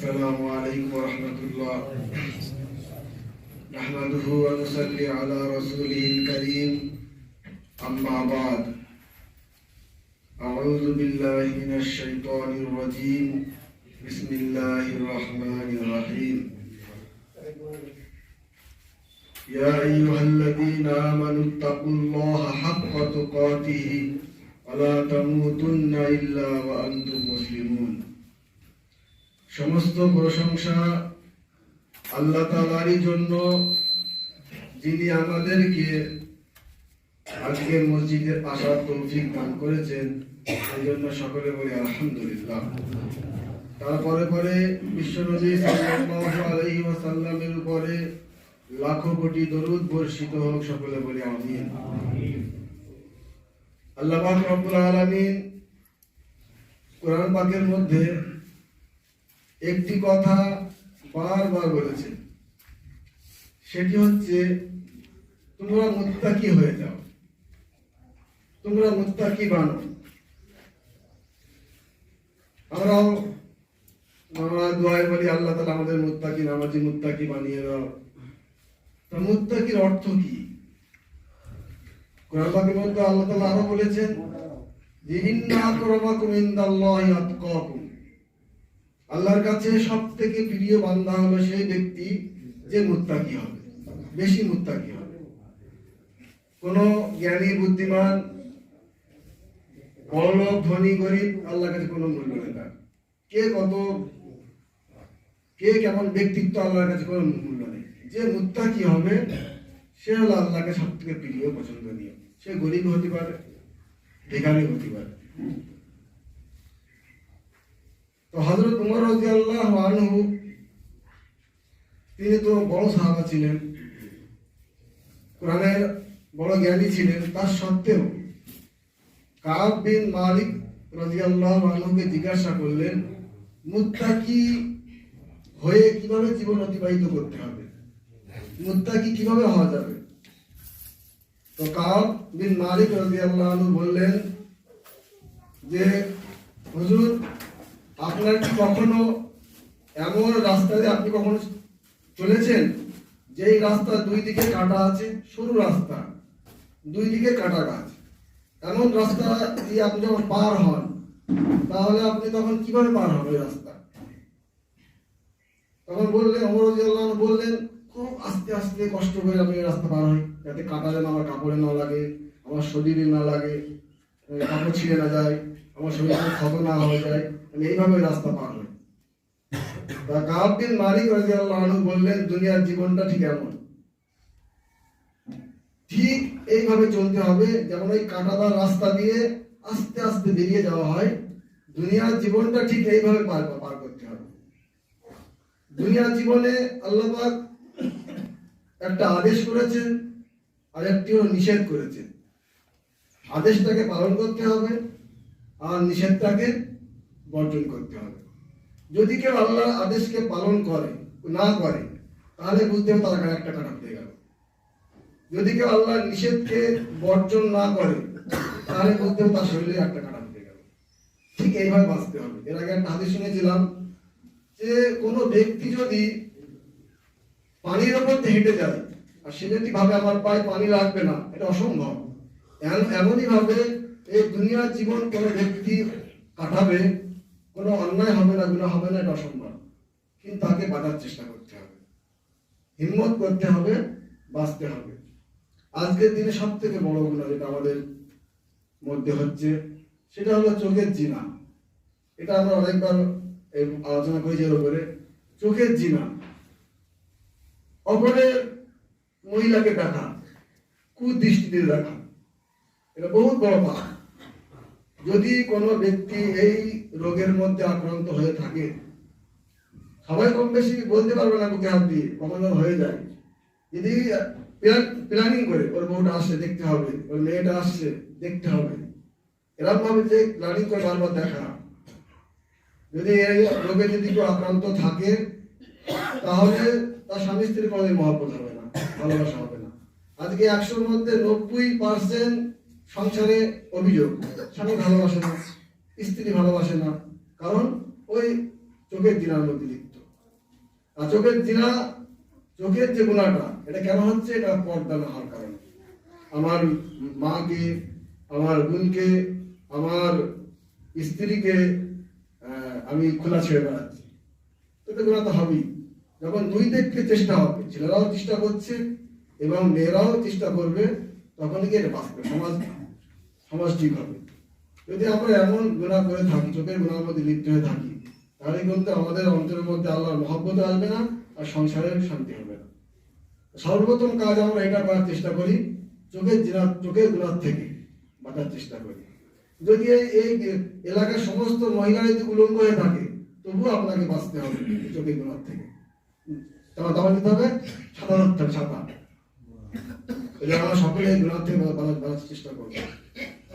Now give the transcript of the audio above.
السلام عليكم ورحمة الله. نحمده ونصلي على رسوله الكريم. أما بعد. أعوذ بالله من الشيطان الرجيم. بسم الله الرحمن الرحيم. يا أيها الذين آمنوا اتقوا الله حق تقاته ولا تموتن إلا وأنتم مسلمون. সমস্ত প্রশংসা আল্লাহ তালারই জন্য, যিনি আমাদেরকে আজকে মসজিদে আসার তৌফিক দান করেছেন সেই জন্য সকলে বলি আলহামদুলিল্লাহ। তারপরে পরে বিশ্বনবী আলাইহি ওয়াসাল্লামের উপরে লাখো কোটি দরুদ বর্ষিত হোক, সকলে বলি আমিন। আল্লাহ রব্বুল আলামিন কোরআন পাকের মধ্যে একটি কথা বারবার বলেছেন। সেটি হচ্ছে, তোমরা মুত্তাকি হয়ে যাও। তোমরা মুত্তাকি বানো। আমরাও আমরা দোয়ায় বলি, আল্লাহ তালা আমাদের মুত্তাকি, নামাজি মুত্তাকি বানিয়ে দাও। তা মুত্তাকির অর্থ কি? কোরআন আল্লাহ তালা আরও বলেছেন যে, ইন্না আকরামাকুম ইনদাল্লাহি আতকাকুম। আল্লাহর কাছে সব থেকে প্রিয় বান্দা হলো সেই ব্যক্তি যে মুত্তাকি হবে, বেশি মুত্তাকি হবে। কোন জ্ঞানী, বুদ্ধিমান বড়লোক ধনী, গরিব আল্লাহর কাছে কোনো মূল্য নেই তার। কে কত, কে কেমন ব্যক্তিত্ব আল্লাহর কাছে কোনো মূল্য নেই। যে মুত্তাকি হবে, সে হলো আল্লাহকে সব থেকে প্রিয়, পছন্দনীয়। সে গরিব হতে পারে ভিখারি হতে পারে। তো হজরত উমর রাদিয়াল্লাহু আনহু, তিনি তো বড় সাহাবা ছিলেন, কোরআনের বড় জ্ঞানী ছিলেন। তার সত্ত্বেও কাব বিন মালিক রাদিয়াল্লাহু আনহুকে জিজ্ঞাসা করলেন, মুত্তাকি হয়ে কীভাবে জীবন অতিবাহিত করতে হবে? মুত্তাকি কীভাবে হওয়া যাবে? তো কাব বিন মালিক রাদিয়াল্লাহু আনহু বললেন যে, হুজুর আপনার কি কখনো এমন রাস্তা দিয়ে আপনি কখনো চলেছেন যেই রাস্তা দুই দিকে কাটা আছে, সরু রাস্তা, দুই দিকে কাটা গাছ? এমন রাস্তা দিয়ে আপনি যখন পার হন, তাহলে আপনি তখন কীভাবে পার হবেন রাস্তা? তখন বললেন অমর বললেন, খুব আস্তে আস্তে কষ্ট করে আমি রাস্তা পার হই, যাতে কাটা যেন আমার কাপড়ে না লাগে, আমার শরীরে না লাগে কাপড় ছিঁড়ে না যায়। আমার শরীরে ক্ষত না হয়ে যায়, আমি এইভাবে রাস্তা পার হই। তা কাব বিন মালিক রাদিয়াল্লাহু আনহু বললেন, দুনিয়ার জীবনটা ঠিক এমন। ঠিক এইভাবে চলতে হবে, যেমন ওই কাঁটাদার রাস্তা দিয়ে আস্তে আস্তে বেরিয়ে যাওয়া হয়। দুনিয়ার জীবনটা ঠিক এইভাবে পার পার করতে হবে। দুনিয়ার জীবনে আল্লাহ একটা আদেশ করেছেন আর একটি হলো নিষেধ করেছেন। আদেশটাকে পালন করতে হবে। আর নিষেধটাকে বর্জন করতে হবে। যদি কেউ আল্লাহর আদেশকে পালন করে, না করে, তাহলে বুঝতে হবে তার একটা কাটা হয়ে গেল। যদি কেউ আল্লাহর নিষেধকে বর্জন না করে, তাহলে বুঝতে হবে তার শরীরে একটা কাটা হয়ে গেল। ঠিক এইভাবে বাঁচতে হবে। এর আগে একটা হাদিস শুনেছিলাম যে কোনো ব্যক্তি যদি পানির ওপর হেঁটে যায়, আর সে যদি ভাবে আমার পায়ে পানি লাগবে না, এটা অসম্ভব। এমন- এমনই ভাবে এই দুনিয়ার জীবন কোনো ব্যক্তি কাটাবে, কোনো অন্যায় হবে না গুণা হবে না, এটা অসম্ভব। কিন্তু তাকে বাঁচার চেষ্টা করতে হবে। হিম্মত করতে হবে, বাঁচতে হবে। আজকের দিনে সব থেকে বড় গুণা যেটা আমাদের মধ্যে হচ্ছে, সেটা হলো চোখের জিনা। এটা আমরা অনেকবার আলোচনা করেছি এর উপরে। চোখের জিনা। অপরের মহিলাকে দেখা, কুদৃষ্টিতে দেখা, এটা বহুত বড় পাপ। যদি কোনো ব্যক্তি এই রোগের মধ্যে আক্রান্ত হয়ে থাকে, সবাই কম বেশি বলতে পারবে না বুকে হাত দিয়ে, কখনো হয়ে যায়। যদি প্ল্যানিং করে, ওর বউটা আসছে, দেখতে হবে, ওর মেয়েটা আসছে, দেখতে হবে। এরকম ভাবে যে প্ল্যানিং করে বারবার দেখা। যদি এই রোগে যদি কেউ আক্রান্ত থাকে, তাহলে তার স্বামী স্ত্রীর কোনোদিন মহাপত হবে না, ভালোবাসা হবে না। আজকে একশোর মধ্যে নব্বই পার্সেন্ট সংসারে অভিযোগ, স্বামী ভালোবাসে না, স্ত্রী ভালোবাসে না, কারণ ওই চোখের দিনার মধ্যে লিপ্ত। আর চোখের জিনা চোখের যে গুণাটা, এটা কেন হচ্ছে? এটা পর্দা না হওয়ার কারণে। আমার মাকে, আমার বোনকে, আমার স্ত্রীকে আমি খোলা ছেড়ে বেড়াচ্ছি। তো গুণা তো হবেই। যখন দুই দেখতে চেষ্টা হবে, ছেলেরাও চেষ্টা করছে এবং মেয়েরাও চেষ্টা করবে তখন কি এটা বাঁচবে সমাজ? সমাজ ঠিক হবে। যদি আমরা এমন গুণা করে থাকি, চোখের গুণার মধ্যে লিপ্ত হয়ে থাকি, তাহলে কিন্তু আমাদের অন্তরের মধ্যে আল্লাহর মহব্বত আসবে না আর সংসারের শান্তি হবে না। সর্বপ্রথম কাজ আমরা এটা করার চেষ্টা করি, চোখের জিনা চোখের গুণার থেকে বাঁচার চেষ্টা করি। যদি এই- এলাকার সমস্ত মহিলা যদি উলঙ্গ হয়ে থাকে, তবুও আপনাকে বাঁচতে হবে চোখের গুণার থেকে। তোমার তোমার নিতে হবে, সাধারণ ছাতা আমরা সকলে এই গুণার থেকে বাঁচার চেষ্টা করব।